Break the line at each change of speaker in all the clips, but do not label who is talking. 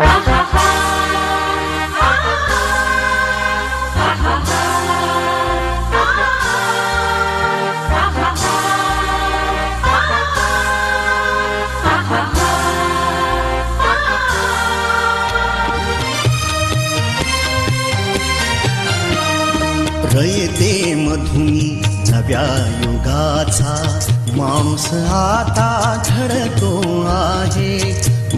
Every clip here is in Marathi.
रयते मधुनी नव्या युगाचा माणूस आता घडतो.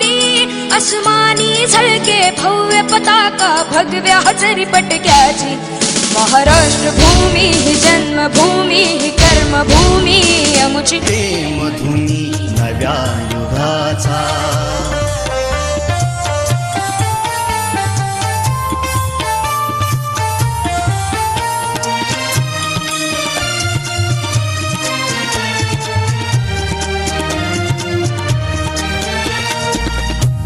बोली अस्मानी झळके भव्य पताका भगव्या हजरी पटक्याची. महाराष्ट्र भूमी ही जन्मभूमी ही कर्मभूमी अमुची
ते मधुनी नव्या युगाचा.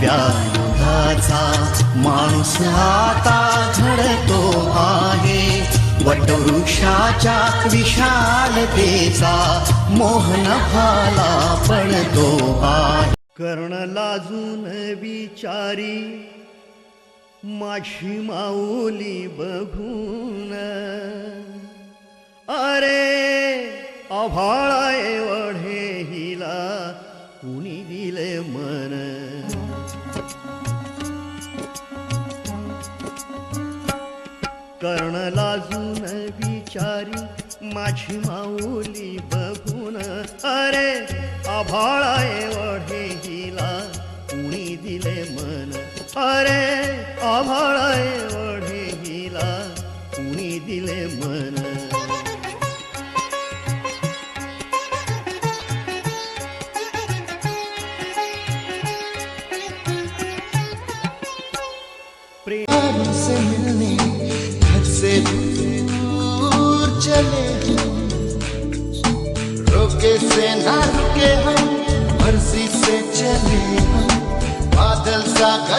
नव्या युगाचा माणूस आता घडतो आहे. वटवृक्षाच्या विशालतेचा मोहन भाला पडतो आहे. कर्ण लाजून विचारी माझी माऊली बघून. अरे अभाळा एवढे हिला कुणी दिले मन? कर्ण लाजून विचारी माझी माऊली बघून अरे आभाळा एवढे हिला कुणी दिले मन? अरे आभाळा एवढे हिला कुणी दिले मन?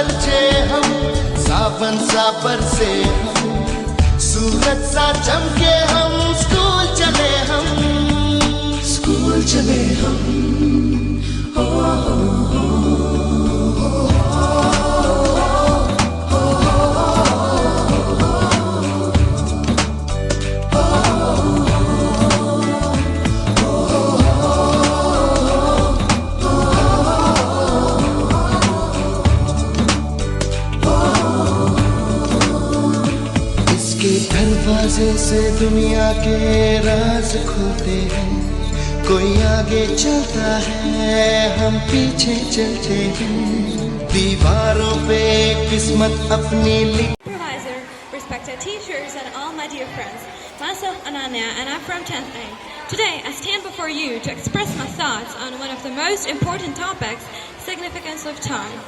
बरछे हम सावन सा से हम सूरज सा चमके हम स्कूल चले हम स्कूल चले हम ओ, ओ, ओ। से दुनिया के राज खुलते हैं कोई आगे चलता है हम पीछे चलते हैं दीवारों पे किस्मत अपनी लिख
Supervisor, respected teachers, and all my dear friends. Myself, Ananya, and I'm from 10th A. Today, I stand before you to express my thoughts on one of the most important topics, significance of time.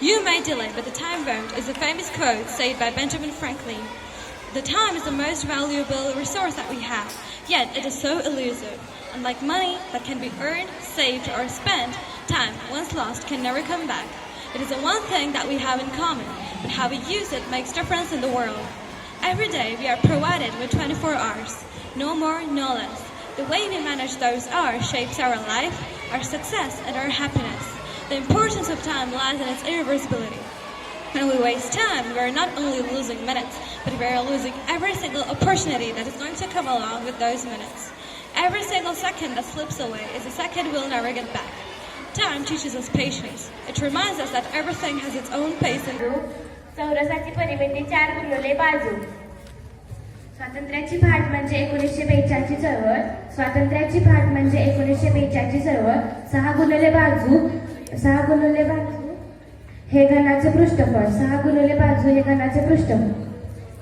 You may delay, but the time won't is a famous quote said by Benjamin Franklin. The time is the most valuable resource that we have, yet it is so elusive. Unlike money that can be earned, saved, or spent, time, once lost, can never come back. It is the one thing that we have in common, but how we use it makes difference in the world. Every day we are provided with 24 hours, no more, no less. The way we manage those hours shapes our life, our success, and our happiness. The importance of time lies in its irreversibility. When we waste time, we are not only losing minutes, but we are losing every single opportunity that is going to come along with those minutes. Every single second that slips away is a second we'll never get back. Time teaches us patience. It reminds us that everything has its own pace and
चौरसाची परिमिती चार गुणुले बाजू स्वातंत्र्याची फाट म्हणजे एकोणीसशे बेचाळची चळवळ स्वातंत्र्याची फाट म्हणजे एकोणीसशे बेचाळची चळवळ सहा गुणुले बाजू सहा गुणुले बाजू हे घनाचे पृष्ठफळ सहा गुणुले बाजू हे घनाचे पृष्ठफळ.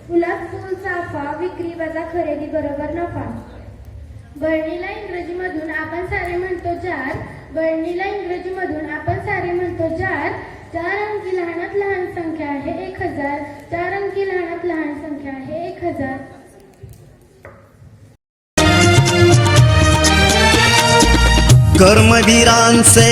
फुलात फुल चाफा विक्री वजा खरेदी बरोबर नफा. बळणीला इंग्रजीमधून आपण सारे म्हणतो चार बळणीला इंग्रजीमधून आपण सारे म्हणतो चार चार अंकी लहानात लहान संख्या आहे एक हजार. चार अंकी लहानात लहान संख्या आहे एक हजार.
कर्मवीरांचे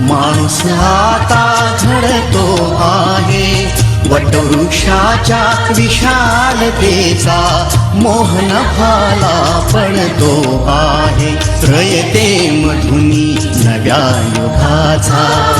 माणूस आता झडतो आहे. वटवृक्षाच्या विशालतेचा मोहन फाला पडतो आहे. रयते मधुनी नव्या युगाचा.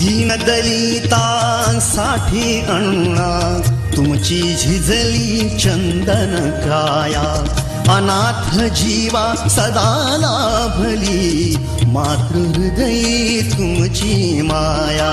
दीनदलितांसाठी अणुणा तुमची झिजली चंदन काया अनाथ जीवा सदा लाभली मातृहृदयी तुमची माया.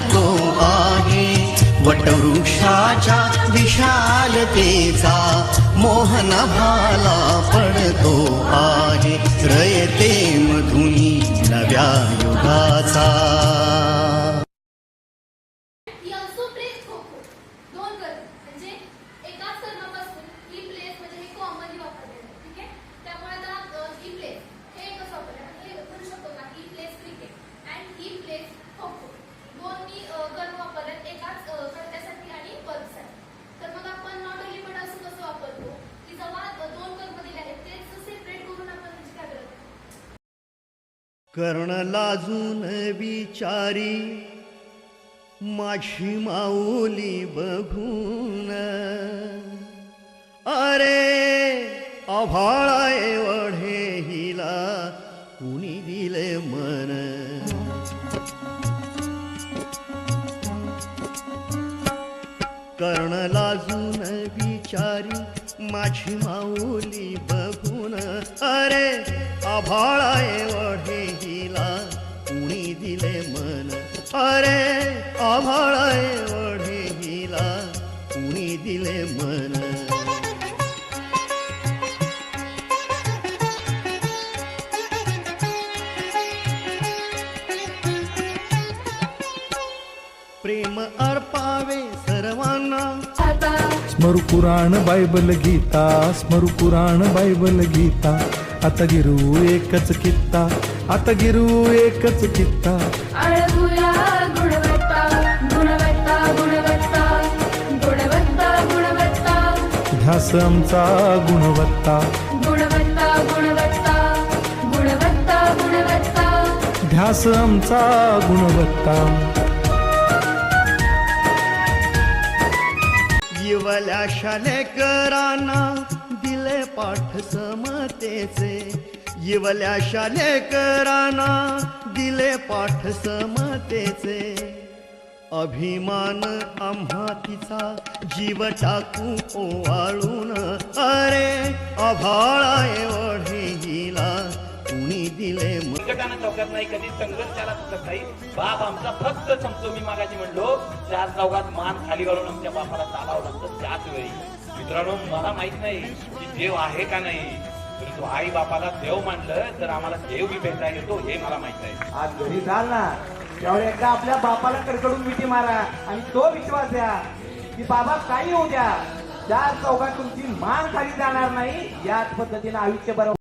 वटवृक्षाच्या विशालतेचा मोहन भाला पडतो आहे. रयते कर्ण लाजून विचारी माझी माऊली बघून. अरे आभाळा एवढे हिला कुणी दिले मन? लाजून विचारी माझी माऊली बघून अरे आभाळा एवढे हिला कुणी दिले मन? अरे आभाळा एवढे हिला कुणी दिले मन? प्रेम अर्पावे सर्वांना.
स्मरु पुराण बायबल गीता स्मरु पुराण बायबल गीता. आता गिरू एकच कित्ता आता गिरू एकच कित्ता.
अळगुया गुणवत्ता गुणवत्ता गुणवत्ता गुणवत्ता गुणवत्ता.
ध्यास आमचा गुणवत्ता.
गुणवत्ता गुणवत्ता गुणवत्ता गुणवत्ता.
ध्यास आमचा गुणवत्ता.
येवल्या शालेकरांना दिले पाठ समतेचे. इवल्या शालेकरांना दिले पाठ समतेचे. अभिमान आम्हा तिचा जीव टाकू ओवाळून. अरे अभाळा एवढे
चौकात नाही कधी संघर्ष त्याला चुकत नाही बाप आमचा फक्त संपतो मी मागाची म्हणलो चार चौकात मान खाली घालून आमच्या बापाला चालावं लागतं त्याच वेळी. मित्रांनो मला माहीत नाही की देव आहे का नाही परंतु आई बापाला देव मानलं तर आम्हाला देव बी भेटता येतो हे मला माहीत आहे
आज घरी जाल ना. त्यावर एकदा आपल्या बापाला कडकडून मिठी मारा आणि तो विश्वास द्या की बाबा काही होऊ द्या. चार चौकात तुमची मान खाली जाणार नाही याच पद्धतीने आयुष्य बरोबर